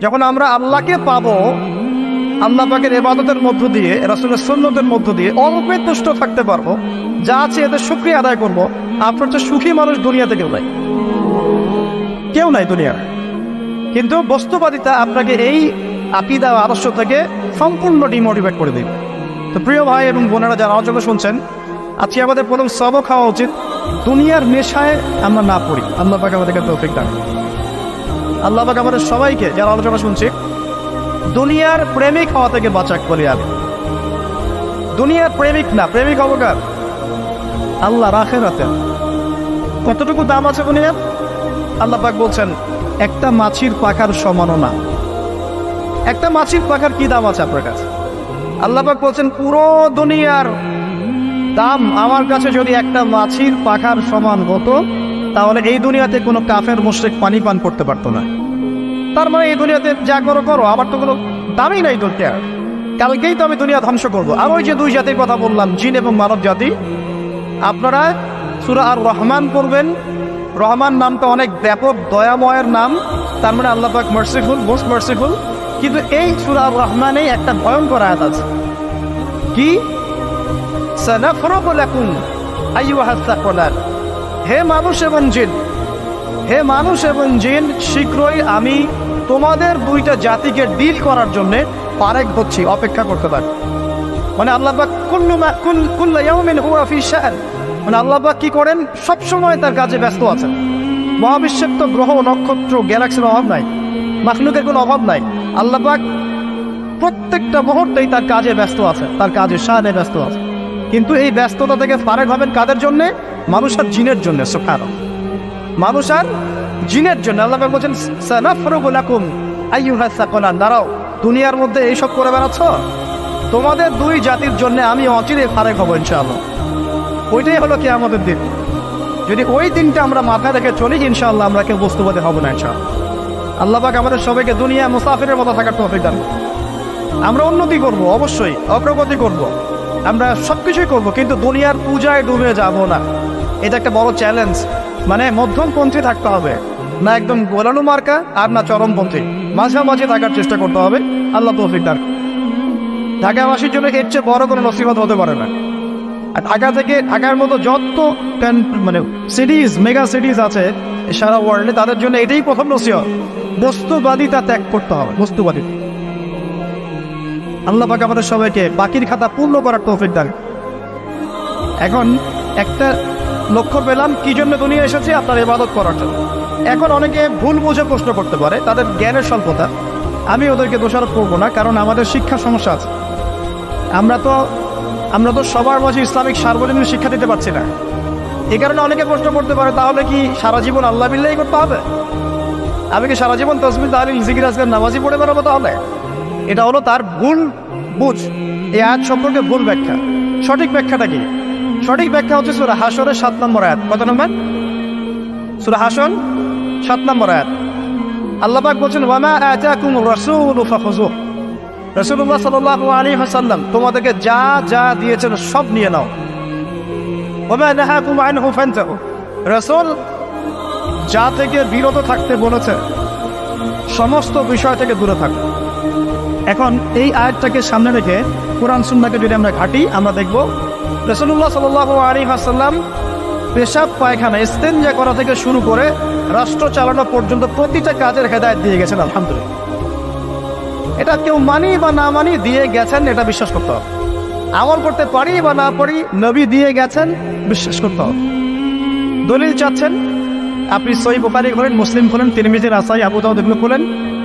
যখন আমরা আল্লাহকে পাবো, আল্লাহ পাকের এবাদতের মধ্য দিয়ে, রাসুলের সন্ন্যতের মধ্য দিয়ে অল্পে তুষ্ট থাকতে পারব। যা আছে এদের সুক্রিয়া আদায় করব। আপনার তো সুখী মানুষ দুনিয়াতে কেউ নাই। কেউ নাই দুনিয়ার। কিন্তু বস্তুবাদিতা আপনাকে এই আপিদা আদর্শ থেকে সম্পূর্ণ ডিমোটিভেট করে দিবে। তো প্রিয় ভাই এবং বোনেরা যারা আলোচনা শুনছেন, আজকে আমাদের প্রথম সবক খাওয়া উচিত। দুনিয়ার নেশায় আমরা না পড়ি। আল্লাহ পাক আমাদেরকে তৌফিক দান আল্লাহ পাক আমাদের সবাইকে যারা আলোচনা শুনছি, দুনিয়ার প্রেমিক হওয়া থেকে বাঁচাক বলি আমি। দুনিয়ার প্রেমিক না, প্রেমিক অবকার। আল্লাহ রাখে রাতে কতটুকু দাম আছে দুনিয়ার? আল্লাহ পাক বলছেন, একটা মাছির পাখার সমানও না। একটা মাছির পাখার কি দাম আছে আপনার কাছে? আল্লাহ পাক বলছেন, পুরো দুনিয়ার দাম আমার কাছে যদি একটা মাছির পাখার সমান হতো তাহলে এই দুনিয়াতে কোনো কাফের, মুশ্রিক পানি পান করতে পারতো না। তার মানে এই দুনিয়াতে যা করো করো আমার তো কোনো দামই নাই দুনিয়া কালকেই তো আমি দুনিয়া ধ্বংস করব। আর ওই যে দুই জাতির কথা বললাম, জিন এবং মানব জাতি, আপনারা সুরা আর রহমান করবেন রহমান নামটা অনেক ব্যাপক, দয়াময়ের নাম। তার মানে আল্লাহ পাক মার্সিফুল মোস্ট মার্সিফুল কিন্তু এই সুরা আর রহমানেই একটা ভয়ঙ্কর আয়াত আছে। কি? সানাফরুকু লাকুম আইয়ুহাস সাকলাত হে মানুষ এবং জিন। হে মানুষ এবং জিন, শীঘ্রই আমি তোমাদের দুইটা জাতিকে ডিল করার জন্য পারেক হচ্ছি, অপেক্ষা করতে পারি। মানে আল্লাহবাক কুল্লু মা কুল কুল্লা ইয়াউমিন ফি শাআন মানে আল্লাহবাক কি করেন? সব সময় তার কাজে ব্যস্ত আছেন। মহাবিশ্বের তো গ্রহ, নক্ষত্র, গ্যালাক্সির অভাব নাই। মাখলুকের কোনো অভাব নাই। আল্লাহবাক প্রত্যেকটা মুহূর্তেই তার কাজে ব্যস্ত আছে তার কাজে সাহায্যে ব্যস্ত আছে কিন্তু এই ব্যস্ততা থেকে ফারেক হবেন কাদের জন্যে? মানুষ আর জিনের জন্য সুখার মানুষ আর জিনের জন্য। আল্লাহ বলছেন সানাফরুকুলাকুম আইয়ুহাস সাকলান দাঁড়াও, দুনিয়ার মধ্যে এইসব করে বেড়াচ্ছ? তোমাদের দুই জাতির জন্য আমি অচিরে ফারেক হব, ইনশাআল্লাহ। ওইটাই হলো কি আমাদের দিন। যদি ওই দিনটা আমরা মাথায় রেখে চলি, ইনশাআল্লাহ আমরা কেউ বস্তুবাদী হব না, ইনশাআল্লাহ। আল্লাহ পাক আমাদের সবাইকে দুনিয়া মুসাফিরের মতো থাকার তৌফিক দান আমরা উন্নতি করব, অবশ্যই, অগ্রগতি করব। আমরা সব কিছুই করব, কিন্তু দুনিয়ার পূজায় ডুবে যাব না। এটা একটা বড় চ্যালেঞ্জ মানে মধ্যমপন্থী থাকতে হবে। না একদম গোলালু মার্কা, আর না চরমপন্থী। মাঝামাঝি থাকার চেষ্টা করতে হবে। আল্লাহ তৌফিক দান। ঢাকাবাসীর জন্য এর চেয়ে বড় কোনো নসিবত হতে পারে না। আর ঢাকা থেকে ঢাকার মতো যত মানে সিটিজ মেগা সিটিজ আছে, সারা ওয়ার্ল্ডে তাদের জন্য এটাই প্রথম নসিহত। বস্তুবাদিতা ত্যাগ করতে হবে। বস্তুবাদিতা আল্লাহ পাক আমাদের সবাইকে বাকির খাতা পূর্ণ করার তৌফিক দান। এখন একটা লক্ষ্য পেলাম, কি জন্য দুনিয়া এসেছে? আপনার ইবাদত করার জন্য। এখন অনেকে ভুল বুঝে প্রশ্ন করতে পারে, তাদের জ্ঞানের স্বল্পতা। আমি ওদেরকে দোষারোপ করব না, কারণ আমাদের শিক্ষা সমস্যা আছে। আমরা তো আমরা তো সবার মাঝে ইসলামিক সার্বজনীন শিক্ষা দিতে পারছি না। এই কারণে অনেকে প্রশ্ন করতে পারে, তাহলে কি সারা জীবন আল্লাহ বিল্লাহি করতে হবে? আমি কি সারা জীবন তসমির তাহলে জিকির, আজকের নামাজি পড়ে বেরোবো তাহলে? এটা হলো তার ভুল বুঝ। এই আয়াত সম্পর্কে ভুল ব্যাখ্যা। সঠিক ব্যাখ্যাটা কি? সঠিক ব্যাখ্যা হচ্ছে সুরা হাসরের সাত নম্বর আয়াত। কত নম্বর? সুরা হাসন সাত নম্বর আয়াত। আল্লাহ পাক বলছেন, ওয়ামা আতাকুম রাসূল ফাখুযুহ। রাসূলুল্লাহ সাল্লাল্লাহু আলাইহি তোমাদেরকে যা যা দিয়েছেন সব নিয়ে নাও। ওয়ামা নাহাকুম আনহু ফান্তাহু। রাসূল যা থেকে বিরত থাকতে বলেছে, সমস্ত বিষয় থেকে দূরে থাকো। এখন এই আয়াতটাকে সামনে রেখে কোরআন সুন্নাকে যদি আমরা ঘাটি, আমরা দেখব রসুল্লাহ সাল আলী হাসাল্লাম পেশাব, পায়খানা ইস্তেঞ্জা করা থেকে শুরু করে রাষ্ট্র চালানো পর্যন্ত প্রতিটা কাজের হেদায়ত দিয়ে গেছেন, আলহামদুলিল্লাহ। এটা কেউ মানি বা না মানি দিয়ে গেছেন, এটা বিশ্বাস করতে হবে। আমল করতে পারি বা না পারি, নবী দিয়ে গেছেন, বিশ্বাস করতে হবে। দলিল চাচ্ছেন, আপনি সই বোকারি খোলেন, মুসলিম খোলেন তিরমিজির আসাই আবু দাউদ এগুলো খোলেন।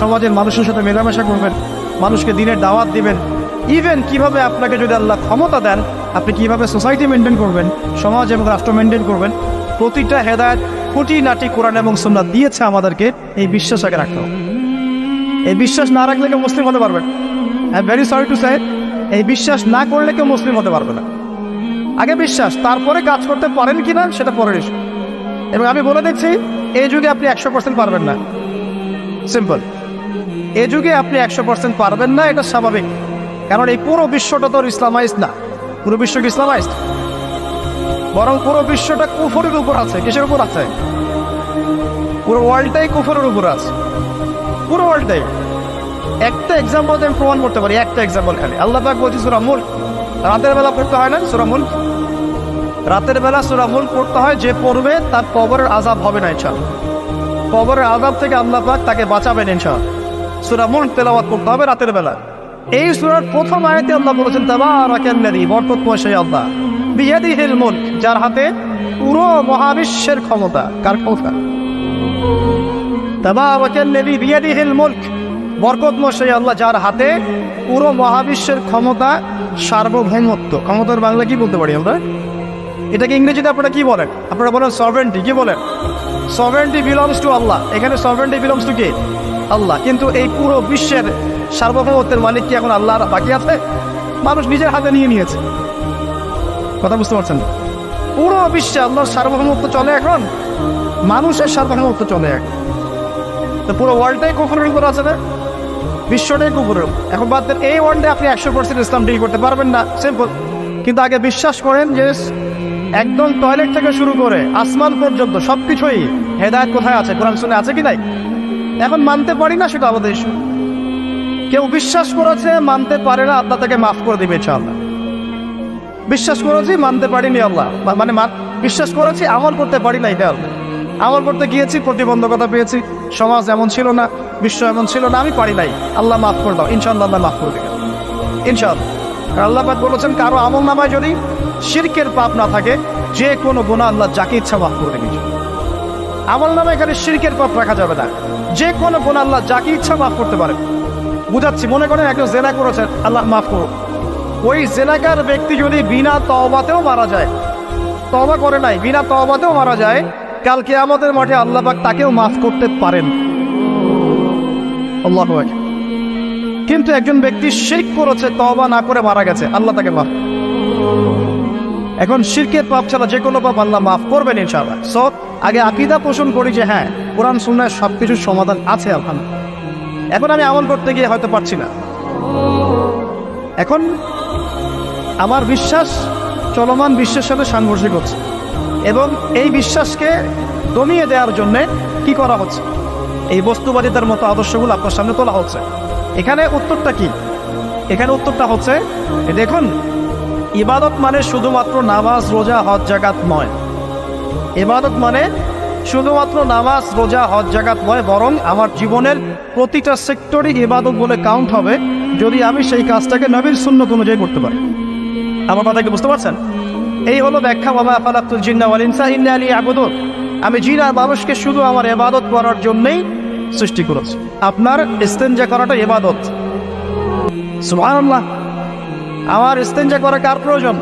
সমাজের মানুষের সাথে মেলামেশা করবেন, মানুষকে দিনের দাওয়াত দিবেন। ইভেন কীভাবে আপনাকে যদি আল্লাহ ক্ষমতা দেন, আপনি কীভাবে সোসাইটি মেনটেন করবেন, সমাজ এবং রাষ্ট্র মেনটেন করবেন, প্রতিটা হেদায়ত খুঁটি নাটি কোরআন এবং সুন্নাত দিয়েছে আমাদেরকে, এই বিশ্বাস আগে রাখতে হবে। এই বিশ্বাস না রাখলে কেউ মুসলিম হতে পারবেন I very sorry to say এই বিশ্বাস না করলে কেউ মুসলিম হতে পারবে না। আগে বিশ্বাস, তারপরে কাজ করতে পারেন কিনা সেটা পরের ইস্যু এবং আমি বলে দিচ্ছি, এই যুগে আপনি একশো পারবেন না। সিম্পল এ যুগে আপনি একশো পার্সেন্ট পারবেন না, এটা স্বাভাবিক। কারণ এই পুরো বিশ্বটা তো ইসলামাইজ না। পুরো বিশ্ব ইসলামাইজ বরং পুরো বিশ্বটা কুফরের উপর আছে। কিসের উপর আছে? পুরো ওয়ার্ল্ডটাই কুফরের উপর আছে। পুরো ওয়ার্ল্ডটাই একটা এক্সাম্পল আমি প্রমাণ করতে পারি, একটা এক্সাম্পল খালি। আল্লাহ পাক বলছি সুরা মুল্ক। রাতের বেলা পড়তে হয় না সুরা মুল্ক? রাতের বেলা সুরা মুল্ক পড়তে হয়, যে পড়বে তার কবরের আজাব হবে না, ইনশাআল্লাহ। কবরের আজাব থেকে আল্লাহ পাক তাকে বাঁচাবেন, ইনশাআল্লাহ। সুরা মুল্ক তেলাওয়াত করতে হবে রাতের বেলা এই সুরার প্রথম আয়াতে আল্লাহ বলেছেন, তাবারাকাল্লাযী, বরকতময় সেই আল্লাহ। বিয়াদিহিল মুলক, যার হাতে পুরো মহাবিশ্বের ক্ষমতা। কার ক্ষমতা? তাবারাকাল্লাযী বিয়াদিহিল মুলক, বরকতময় সেই আল্লাহ, যার হাতে পুরো মহাবিশ্বের ক্ষমতা সার্বভৌমত্ব। ক্ষমতার বাংলা কি বলতে পারি আমরা? এটাকে ইংরেজিতে আপনারা কি বলেন? আপনারা বলেন সভেন্টি কি বলেন? সভেন্টি বিলংস টু আল্লাহ এখানে সভেন্টি বিলংস টু কে? আল্লাহ। কিন্তু এই পুরো বিশ্বের সার্বভৌমত্বের মালিক কি এখন আল্লাহ বাকি আছে? মানুষ নিজের হাতে নিয়ে নিয়েছে। কথা বুঝতে পারছেন? পুরো বিশ্বে আল্লাহর সার্বভৌমত্ব চলে এখন। মানুষের সার্বভৌমত্ব চলে এখন। তো পুরো ওয়ার্ল্ডটাই কুকুরের উপর আছে না? বিশ্বটাই কুকুরের এখন বাদ এই ওয়ার্ল্ডে আপনি একশো পার্সেন্ট ইসলাম ডিল করতে পারবেন না। সিম্পল কিন্তু আগে বিশ্বাস করেন যে একদম টয়লেট থেকে শুরু করে আসমান পর্যন্ত সব কিছুই হেদায়ত কোথায় আছে? কোরআন শুনে আছে কি নাই? এখন মানতে পারি না সেটা আমাদের ইস্যু কেউ বিশ্বাস করেছে, মানতে পারে না, আল্লাহ তাকে মাফ করে দিবে ইনশাআল্লাহ। বিশ্বাস করেছি, মানতে পারিনি আল্লাহ। মানে বিশ্বাস করেছি, আমল করতে পারি না এটা। আমল করতে গিয়েছি, প্রতিবন্ধকতা পেয়েছি। সমাজ এমন ছিল না, বিশ্ব এমন ছিল না, আমি পারি নাই। আল্লাহ মাফ করে দাও, ইনশাআল্লাহ আল্লাহ মাফ করে দেবে ইনশাআল্লাহ। আর আল্লাহ পাক বলেছেন, কারও আমল নামায় যদি শিরকের পাপ না থাকে, যে কোনো গুণা আল্লাহ যাকে ইচ্ছা মাফ করে দেবে আমল নামে এখানে শিরকের পাপ রাখা যাবে না। যে কোনো গুণা আল্লাহ যাকে ইচ্ছা মাফ করতে পারে। বুঝাচ্ছি, মনে করেন একজন জেনা করেছেন, আল্লাহ মাফ করুন ওই জেনাকার ব্যক্তি যদি বিনা তওবাতেও মারা যায়, তওবা করে নাই, বিনা তওবাতেও মারা যায় কালকে আমাদের মাঠে আল্লাহ পাক তাকেও মাফ করতে পারেন। আল্লাহ কিন্তু একজন ব্যক্তি শিরক করেছে, তওবা না করে মারা গেছে। আল্লাহ তাকে মাফ। এখন শিরকের পাপ ছাড়া যে কোনো পাপ আল্লাহ মাফ করবেন ইনশাআল্লাহ। সো আগে আকিদা পোষণ করি যে হ্যাঁ কোরআন, সুন্নায় সব কিছুর সমাধান আছে আলহামদুলিল্লাহ এখন আমি আমল করতে গিয়ে হয়তো পারছি না। এখন আমার বিশ্বাস, চলমান বিশ্বের সাথে সাংঘর্ষিক হচ্ছে। এবং এই বিশ্বাসকে দমিয়ে দেওয়ার জন্যে কি করা হচ্ছে? এই বস্তুবাদিতার মতো আদর্শগুলো আপনার সামনে তোলা হচ্ছে। এখানে উত্তরটা কি? এখানে উত্তরটা হচ্ছে দেখুন, ইবাদত মানে শুধুমাত্র নামাজ, রোজা, হজ জাগাত নয়। ইবাদত মানে শুধুমাত্র নামাজ, রোজা, হজ জাগাত নয়, বরং আমার জীবনের প্রতিটা সেক্টরই ইবাদত বলে কাউন্ট হবে, যদি আমি সেই কাজটাকে নবীর সুন্নত অনুযায়ী করতে পারি। আমার কথা কি বুঝতে পারছেন? এই হলো ব্যাখ্যা বাবা আফালাতুল জিন্না ওয়াল ইনসা ইন্না আলী আবুদুর আমি জিনা মানুষকে শুধু আমার এবাদত করার জন্যই সৃষ্টি করেছে। আপনার ইস্তেঞ্জা করাটা এবাদত সুবহানাল্লাহ। আমার ইস্তেঞ্জা করা কার প্রয়োজন?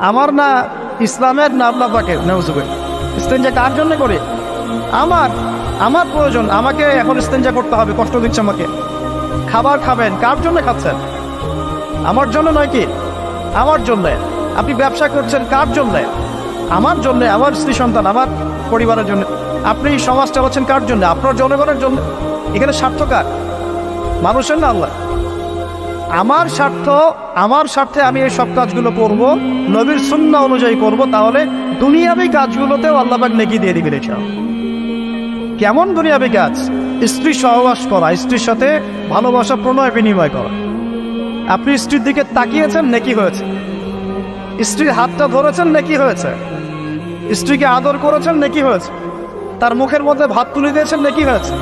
আমার না ইসলামের না আল্লাহ পাকের? নেউজুবে ইস্তেঞ্জা কার জন্য করে? আমার আমার প্রয়োজন। আমাকে এখন ইস্তেঞ্জা করতে হবে, কষ্ট দিচ্ছে আমাকে। খাবার খাবেন, কার জন্য খাচ্ছেন? আমার জন্য নয় কি? আমার জন্য। আপনি ব্যবসা করছেন কার জন্য? আমার জন্য, আমার স্ত্রী সন্তান, আমার পরিবারের জন্য। আপনি সমাজ চালাচ্ছেন কার জন্য? আপনার জনগণের জন্য। এখানে স্বার্থ কার? মানুষের না আল্লাহ আমার স্বার্থ, আমার স্বার্থে আমি এই সব কাজগুলো করব, নবীর সুন্না অনুযায়ী করব, তাহলে দুনিয়াবি কাজগুলোতেও আল্লাহবাক নেকি দিয়ে দিবে রেখা কেমন দুনিয়াবি কাজ? স্ত্রী সহবাস করা, স্ত্রীর সাথে ভালোবাসা, প্রণয়, বিনিময় করা। আপনি স্ত্রীর দিকে তাকিয়েছেন, নেকি হয়েছে? স্ত্রীর হাতটা ধরেছেন, নেকি হয়েছে? স্ত্রীকে আদর করেছেন, নেকি হয়েছে? তার মুখের মধ্যে ভাত তুলে দিয়েছেন নেকি হয়েছে?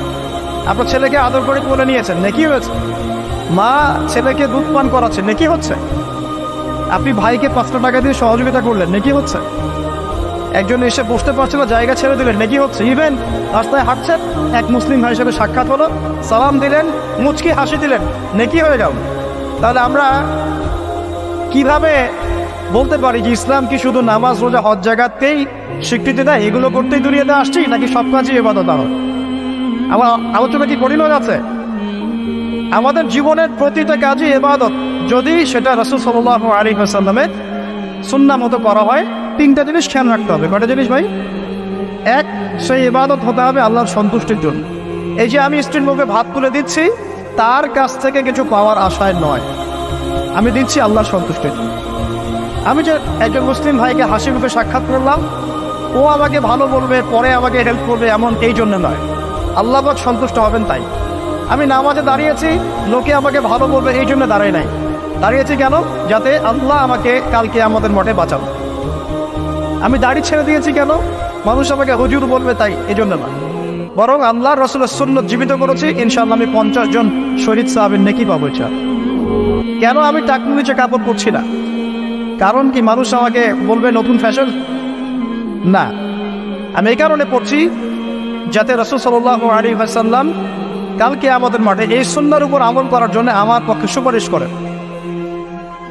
আপনার ছেলেকে আদর করে কোলে নিয়েছেন নেকি হয়েছে? মা ছেলেকে দুধ পান করাচ্ছে নেকি হচ্ছে? আপনি ভাইকে পাঁচটা টাকা দিয়ে সহযোগিতা করলেন, নেকি হচ্ছে? একজন এসে বসতে পারছে না জায়গা ছেড়ে দিলেন, নাকি হচ্ছে? ইভেন রাস্তায় হাঁটছেন, এক মুসলিম ভাই হিসেবে সাক্ষাৎ হলো, সালাম দিলেন, মুচকি হাসি দিলেন, নেকি হয়ে যাও তাহলে আমরা কীভাবে বলতে পারি যে ইসলাম কি শুধু নামাজ, রোজা, হজ জায়গাতেই স্বীকৃতি দেয়? এগুলো করতেই দূরিয়ে দুনিয়াতে আসছি, নাকি সব কাজই এবাদত আমার আমার আলোচনা কি হয়ে যাচ্ছে? আমাদের জীবনের প্রতিটা কাজই এবাদত যদি সেটা রসুল সাল্লাহ আলী হাসাল্লামের সুন্না মতো করা হয়, তিনটা জিনিস খেয়াল রাখতে হবে। কটা জিনিস ভাই? এক, সেই ইবাদত হতে হবে আল্লাহর সন্তুষ্টির জন্য। এই যে আমি স্ত্রীর মুখে ভাত তুলে দিচ্ছি, তার কাছ থেকে কিছু পাওয়ার আশায় নয়। আমি দিচ্ছি আল্লাহর সন্তুষ্টির জন্য। আমি যে একজন মুসলিম ভাইকে হাসি মুখে সাক্ষাৎ করলাম, ও আমাকে ভালো বলবে, পরে আমাকে হেল্প করবে এমন এই জন্য নয়। আল্লাহ পাক সন্তুষ্ট হবেন তাই। আমি নামাজে দাঁড়িয়েছি, লোকে আমাকে ভালো বলবে এই জন্য দাঁড়াই নাই। দাঁড়িয়েছি কেন? যাতে আল্লাহ আমাকে কালকে আমাদের মঠে বাঁচান। আমি দাড়ি ছেড়ে দিয়েছি কেন? মানুষ আমাকে হুজুর বলবে তাই, এই জন্য না বরং আল্লাহ রসুলের সুন্নত জীবিত করেছি ইনশাল্লাহ আমি পঞ্চাশ জন শহীদ সাহাবের নেকি পাবো কেন আমি টাকুর নিচে কাপড় পরছি না? কারণ কি মানুষ আমাকে বলবে নতুন ফ্যাশন না। আমি এই কারণে পড়ছি যাতে রসুল সাল্লাহ আলী হাসাল্লাম কালকে আমাদের মাঠে এই সুন্দর উপর আমল করার জন্য আমার পক্ষে সুপারিশ করে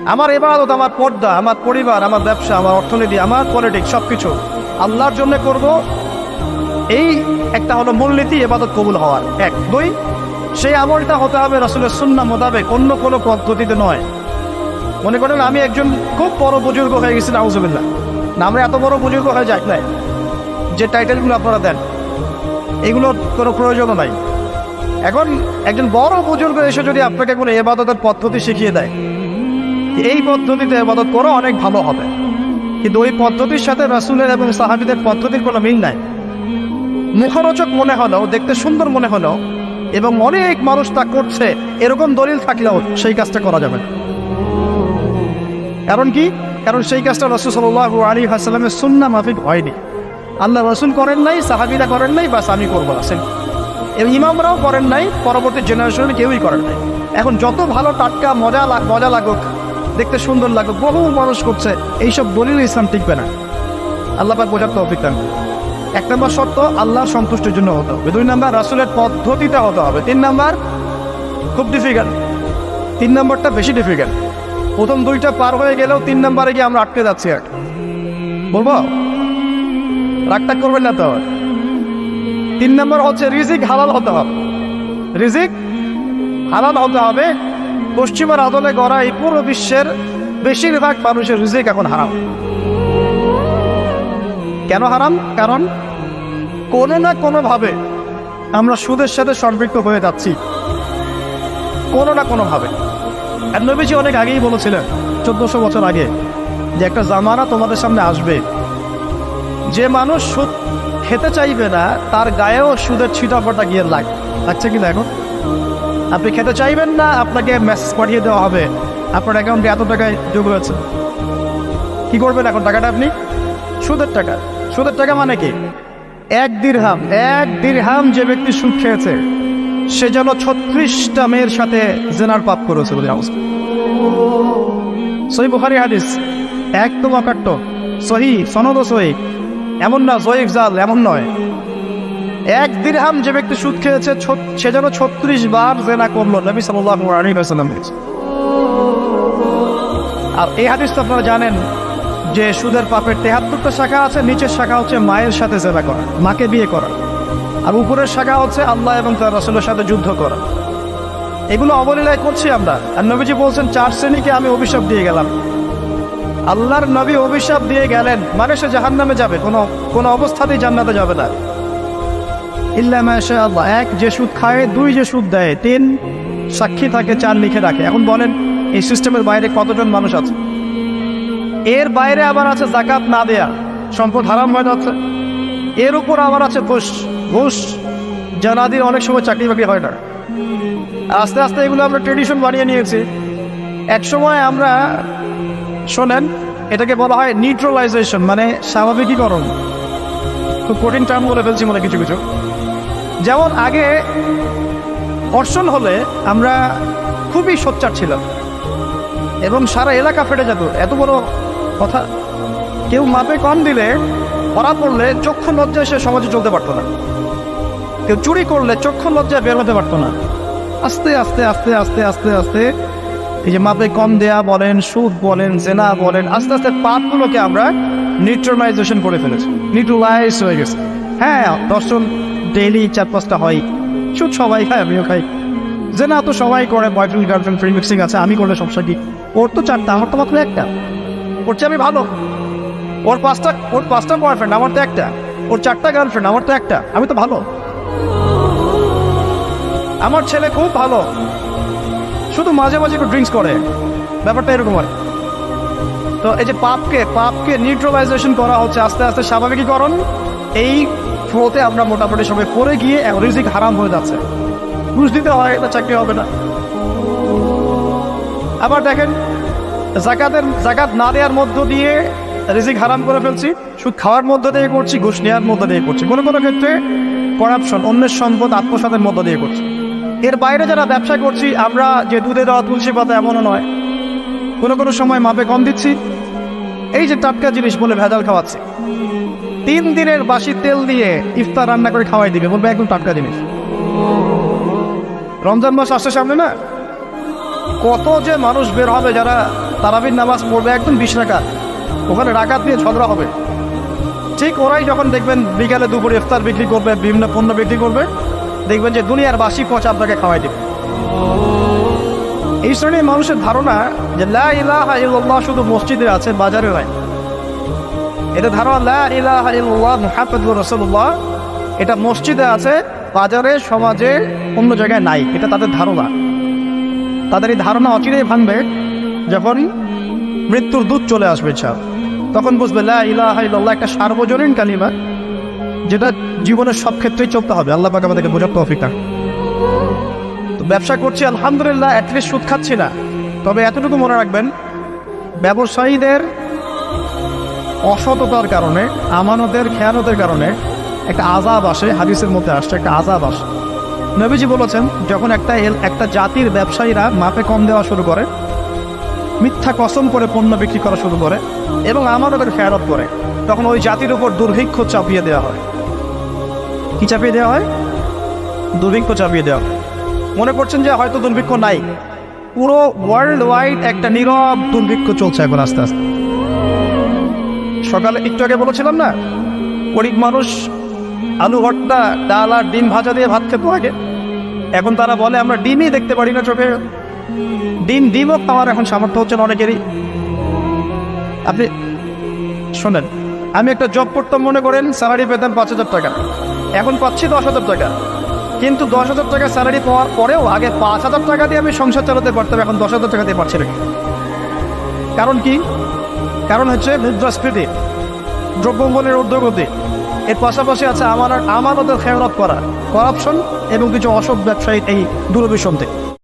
আমার এবাদত আমার পর্দা, আমার পরিবার, আমার ব্যবসা, আমার অর্থনীতি, আমার পলিটিক্স সব কিছু আল্লাহর জন্য করব। এই একটা হলো মূলনীতি এবাদত কবুল হওয়ার। এক। দুই, সেই আমলটা হতে হবে রসুলের সুন্না মোতাবেক, অন্য কোনো পদ্ধতিতে নয়। মনে করেন আমি একজন খুব বড় বুজুর্গ হয়ে গেছি, নাউজুবিল্লাহ। না আমরা এত বড় বুজুর্গ হয়ে যাই নাই। যে টাইটেলগুলো আপনারা দেন, এগুলোর কোনো প্রয়োজনও নাই। এখন একজন বড় বুজুর্গ এসে যদি আপনাকে কোনো এবাদতের পদ্ধতি শিখিয়ে দেয়, এই পদ্ধতিতে এবাদত করা অনেক ভালো হবে। কিন্তু ওই পদ্ধতির সাথে রাসুলের এবং সাহাবিদের পদ্ধতির কোনো মিল নাই। মুখরোচক মনে হলো দেখতে সুন্দর মনে হলো এবং অনেক মানুষ তা করছে, এরকম দলিল থাকলেও সেই কাজটা করা যাবে না। কারণ কি? কারণ সেই কাজটা রসুল সাল্লাহ আলী হাসালামের সুন্না মাফিক হয়নি। আল্লাহ রসুল করেন নাই, সাহাবিরা করেন নাই, বাস আমি করব আসেন এবং ইমামরাও করেন নাই, পরবর্তী জেনারেশনে কেউই করেন নাই। এখন যত ভালো টাটকা, মজা লাগ মজা লাগুক, দেখতে সুন্দর লাগুক, বহু মানুষ করছে, এইসব দলিল ইসলাম টিকবে না। আল্লাহ পাক বোঝার তৌফিক দান এক নম্বর শর্ত, আল্লাহ সন্তুষ্টির জন্য হতে হবে। দুই নম্বর, রাসুলের পদ্ধতিটা হতে হবে। তিন নম্বর, খুব ডিফিকাল্ট তিন নম্বরটা বেশি ডিফিকাল্ট প্রথম দুইটা পার হয়ে গেলেও তিন নম্বরে গিয়ে আমরা আটকে যাচ্ছি আর বলব? রাগটা করবেন না তো? তিন নম্বর হচ্ছে রিজিক হালাল হতে হবে। রিজিক হালাল হতে হবে। পশ্চিমের আদলে গড়া এই পুরো বিশ্বের বেশিরভাগ মানুষের রিজিক এখন হারাম। কেন হারাম? কারণ কোনো না কোনোভাবে আমরা সুদের সাথে সম্পৃক্ত হয়ে যাচ্ছি। কোনো না কোনোভাবে। আর অনেক আগেই বলেছিলেন, চোদ্দশো বছর আগে, যে একটা জামানা তোমাদের সামনে আসবে। যে মানুষ সুদ খেতে চাইবে না, তার গায়েও সুদের ছিটাফাটা গিয়ে লাগ, লাগছে কি এখন? আপনি খেতে চাইবেন না, আপনাকে মেসেজ পাঠিয়ে দেওয়া হবে। আপনার অ্যাকাউন্টে এত টাকায় যোগ হয়েছে। কি করবেন এখন টাকাটা আপনি? সুদের টাকা। সুদের টাকা মানে কি? এক দিরহাম এক দিরহাম যে ব্যক্তি সুদ খেয়েছে। সে যেন ছত্রিশটা মেয়ের সাথে জেনার পাপ করেছে বলে অবস্থা। সহি বুখারি হাদিস, একদম অকাট্য। সহি সনদ সহি। এমন না জয়িক জাল, এমন নয়। এক দিরহাম যে ব্যক্তি সুদ খেয়েছে সে যেন ছত্রিশ বার জেনা করল, নবী সাল্লাহ আলী সাল্লাম আর এই হাদিস তো আপনারা জানেন যে সুদের পাপের তেহাত্তরটা শাখা আছে, নিচের শাখা হচ্ছে মায়ের সাথে জেনা করা, মাকে বিয়ে করা। আর উপরের শাখা হচ্ছে আল্লাহ এবং তার রসুলের সাথে যুদ্ধ করা। এগুলো অবলীলায় করছি আমরা। আর নবীজি বলছেন, চার শ্রেণীকে আমি অভিশাপ দিয়ে গেলাম। আল্লাহর নবী অভিশাপ দিয়ে গেলেন মানে সে জাহান নামে যাবে। কোনো কোনো অবস্থাতেই জান্নাতে যাবে না। ইল্লা আল্লাহ। এক যে সুদ খায়, দুই যে সুদ দেয়। তিন সাক্ষী থাকে, চার লিখে রাখে। এখন বলেন, এই সিস্টেমের বাইরে কতজন মানুষ আছে? এর বাইরে আবার আছে জাকাত না দেয়া। সম্পদ হারাম হয়ে যাচ্ছে। এর উপর আবার আছে ঘুষ ঘুষ জানাদির অনেক সময় চাকরি বাকরি হয় না। আস্তে আস্তে এগুলো আমরা ট্রেডিশন বানিয়ে নিয়েছি। এক সময় আমরা, শোনেন, এটাকে বলা হয় নিউট্রালাইজেশন মানে স্বাভাবিকীকরণ। খুব কঠিন টার্ম বলে ফেলছি মনে কিছু কিছু। যেমন আগে অর্ষণ হলে আমরা খুবই সোচ্চার ছিলাম। এবং সারা এলাকা ফেটে যেত। এত বড় কথা। কেউ মাপে কম দিলে, ধরা পড়লে চক্ষু লজ্জায় সে সমাজে চলতে পারতো না। কেউ চুরি করলে চক্ষু লজ্জায় বের হতে পারতো না। আস্তে আস্তে আস্তে আস্তে আস্তে আস্তে এই যে মাপে কম দেয়া বলেন, সুদ বলেন, জেনা বলেন, আস্তে আস্তে পাপগুলোকে আমরা নিউট্রালাইজেশন করে ফেলেছি। নিউট্রালাইজ হয়ে গেছে। হ্যাঁ দর্শন ডেইলি চার পাঁচটা হয়। সুদ সবাই খায়, আমিও খাই। যে না তো সবাই করে বয়ফ্রেন্ড গার্লফ্রেন্ড ফ্রি মিক্সিং আছে, আমি করলে সমস্যা কি? ওর তো চারটা, আমার তো মাত্র একটা। ওর চেয়ে আমি ভালো। ওর পাঁচটা ওর পাঁচটা বয়ফ্রেন্ড আমার তো একটা। ওর চারটা গার্লফ্রেন্ড আমার তো একটা। আমি তো ভালো। আমার ছেলে খুব ভালো। শুধু মাঝে মাঝে একটু ড্রিঙ্কস করে। ব্যাপারটা এরকম আর তো এই যে পাপকে পাপকে নিউট্রালাইজেশন করা হচ্ছে, আস্তে আস্তে স্বাভাবিকীকরণ, এই ফ্লোতে আমরা মোটামুটি সবাই পড়ে গিয়ে রিজিক হারাম হয়ে যাচ্ছে। ঘুষ দিতে হয়, এটা চাকরি হবে না। আবার দেখেন, জাকাতের, জাকাত না দেওয়ার মধ্য দিয়ে রিজিক হারাম করে ফেলছি। সুদ খাওয়ার মধ্য দিয়ে করছি, ঘুষ নেওয়ার মধ্য দিয়ে করছি। কোনো কোনো ক্ষেত্রে করাপশন অন্যের সম্পদ, আত্মসাতের মধ্য দিয়ে করছি। এর বাইরে যারা ব্যবসা করছি, আমরা যে দুধে দেওয়া তুলসী পাতা এমনও নয়। কোনো কোনো সময় মাপে কম দিচ্ছি। এই যে টাটকা জিনিস বলে ভেজাল খাওয়াচ্ছি। তিন দিনের বাসি তেল দিয়ে ইফতার রান্না করে খাওয়াই দিবে, বলবে একদম টাটকা জিনিস। রমজান মাস আসছে সামনে না? কত যে মানুষ বের হবে যারা তারাবির নামাজ পড়বে একদম বিশ রাকাত। ওখানে রাকাত নিয়ে ঝগড়া হবে। ঠিক ওরাই যখন দেখবেন বিকালে দুপুরে ইফতার বিক্রি করবে, বিভিন্ন পণ্য বিক্রি করবে দেখবেন যে দুনিয়ার বাসি পচা আপনাকে খাওয়াই দেবে। এই শ্রেণির মানুষের ধারণা যে লা ইলাহা ইল্লাল্লাহ শুধু মসজিদে আছে, বাজারে নয় এটা ধারণা লা ইলাহা ইল্লাল্লাহ মুহাম্মাদুর রাসূলুল্লাহ। এটা মসজিদে আছে, বাজারে, সমাজে, অন্য জায়গায় নাই। এটা তাদের ধারণা। তাদের এই ধারণা অচিরেই ভাঙবে যখন মৃত্যুর দূত চলে আসবে ইচ্ছা তখন বুঝবে লা ইলাহা ইল্লাল্লাহ একটা সার্বজনীন কালিমা। যেটা জীবনের সব ক্ষেত্রেই চলতে হবে। আল্লাহ পাক আমাদেরকে বোঝার তৌফিক দান। তো ব্যবসা করছি, আলহামদুলিল্লাহ অ্যাটলিস্ট সুদ খাচ্ছি না। তবে এতটুকু মনে রাখবেন, ব্যবসায়ীদের অসততার কারণে, আমানতের খেয়ানতের কারণে একটা আজাব আসে, হাদিসের মধ্যে আসছে একটা আজাব আসে। নবীজি বলেছেন, যখন একটা একটা জাতির ব্যবসায়ীরা মাপে কম দেওয়া শুরু করে, মিথ্যা কসম করে পণ্য বিক্রি করা শুরু করে এবং আমানতের খেয়ানত করে, তখন ওই জাতির উপর দুর্ভিক্ষ চাপিয়ে দেওয়া হয়। কি চাপিয়ে দেওয়া হয়? দুর্ভিক্ষ চাপিয়ে দেওয়া। মনে করছেন যে হয়তো দুর্ভিক্ষ নাই। পুরো ওয়ার্ল্ড ওয়াইড একটা নীরব দুর্ভিক্ষ চলছে এখন আস্তে আস্তে। সকালে একটু আগে বলেছিলাম না, গরিব মানুষ আলু, ভর্তা, ডাল আর ডিম ভাজা দিয়ে ভাত খেতে আগে। এখন তারা বলে, আমরা ডিমই দেখতে পারি না চোখে। ডিম, ডিমও খাওয়ার এখন সামর্থ্য হচ্ছে না অনেকেরই। আপনি শোনেন, আমি একটা জব করতাম মনে করেন স্যালারি পেতাম পাঁচ হাজার টাকা। এখন পাচ্ছি দশ হাজার টাকা। কিন্তু দশ হাজার টাকা স্যালারি পাওয়ার পরেও আগে পাঁচ হাজার টাকা দিয়ে আমি সংসার চালাতে পারতাম, এখন দশ হাজার টাকা দিয়ে পারছি না। কারণ কি? কারণ হচ্ছে মুদ্রাস্ফীতি দ্রব্যমূল্যের ঊর্ধ্বগতি। এর পাশাপাশি আছে আমার ওদের খেয়ালত করা করাপশন এবং কিছু অসৎ ব্যবসায়ী এই দূরভিসন্ধি।